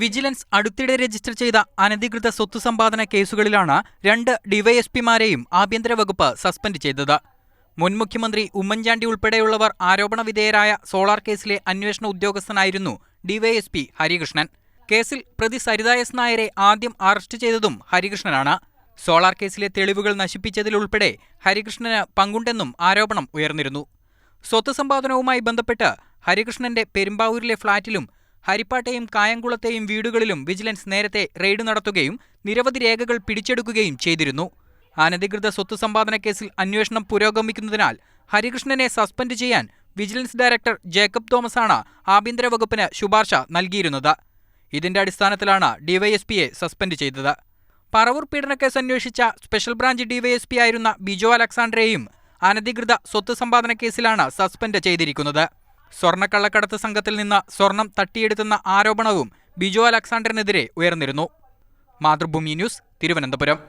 Vigilance അടുത്തിടെ register ചെയ്ത അനധികൃത സ്വത്ത് സമ്പാദന കേസുകളിലാണ് രണ്ട് ഡിവൈഎസ്പിമാരെയും ആഭ്യന്തര വകുപ്പ് സസ്പെൻഡ് ചെയ്തത്. മുൻ മുഖ്യമന്ത്രി ഉമ്മൻചാണ്ടി ഉൾപ്പെടെയുള്ളവർ ആരോപണ വിധേയരായ സോളാർ കേസിലെ അന്വേഷണ ഉദ്യോഗസ്ഥനായിരുന്നു ഡിവൈഎസ്പി ഹരികൃഷ്ണൻ. കേസിൽ പ്രതി സരിത എസ് നായരെ ആദ്യം അറസ്റ്റ് ചെയ്തതും ഹരികൃഷ്ണനാണ്. സോളാർ കേസിലെ തെളിവുകൾ നശിപ്പിച്ചതിലുൾപ്പെടെ ഹരികൃഷ്ണന് പങ്കുണ്ടെന്നും ആരോപണം ഉയർന്നിരുന്നു. സ്വത്ത് സമ്പാദനവുമായി ബന്ധപ്പെട്ട് ഹരികൃഷ്ണന്റെ പെരുമ്പാവൂരിലെ ഫ്ളാറ്റിലും ഹരിപ്പാട്ടെയും കായംകുളത്തെയും വീടുകളിലും വിജിലൻസ് നേരത്തെ റെയ്ഡ് നടത്തുകയും നിരവധി രേഖകൾ പിടിച്ചെടുക്കുകയും ചെയ്തിരുന്നു. അനധികൃത സ്വത്ത് സമ്പാദന കേസിൽ അന്വേഷണം പുരോഗമിക്കുന്നതിനാൽ ഹരികൃഷ്ണനെ സസ്പെൻഡ് ചെയ്യാൻ വിജിലൻസ് ഡയറക്ടർ ജേക്കബ് തോമസാണ് ആഭ്യന്തര വകുപ്പിന് ശുപാർശ നൽകിയിരുന്നത്. ഇതിന്റെ അടിസ്ഥാനത്തിലാണ് ഡിവൈഎസ്പിയെ സസ്പെൻഡ് ചെയ്തത്. പറവൂർ പീഡനക്കേസ് അന്വേഷിച്ച സ്പെഷ്യൽ ബ്രാഞ്ച് ഡിവൈഎസ്പി ആയിരുന്ന ബിജോ അലക്സാണ്ടറെയും അനധികൃത സ്വത്ത് സമ്പാദന കേസിലാണ് സസ്പെൻഡ് ചെയ്തിരിക്കുന്നത്. സ്വർണക്കള്ളക്കടത്ത് സംഘത്തിൽ നിന്ന് സ്വർണം തട്ടിയെടുത്തെന്ന ആരോപണവും ബിജു അലക്സാണ്ടറിനെതിരെ ഉയർന്നിരുന്നു. മാതൃഭൂമി ന്യൂസ് തിരുവനന്തപുരം.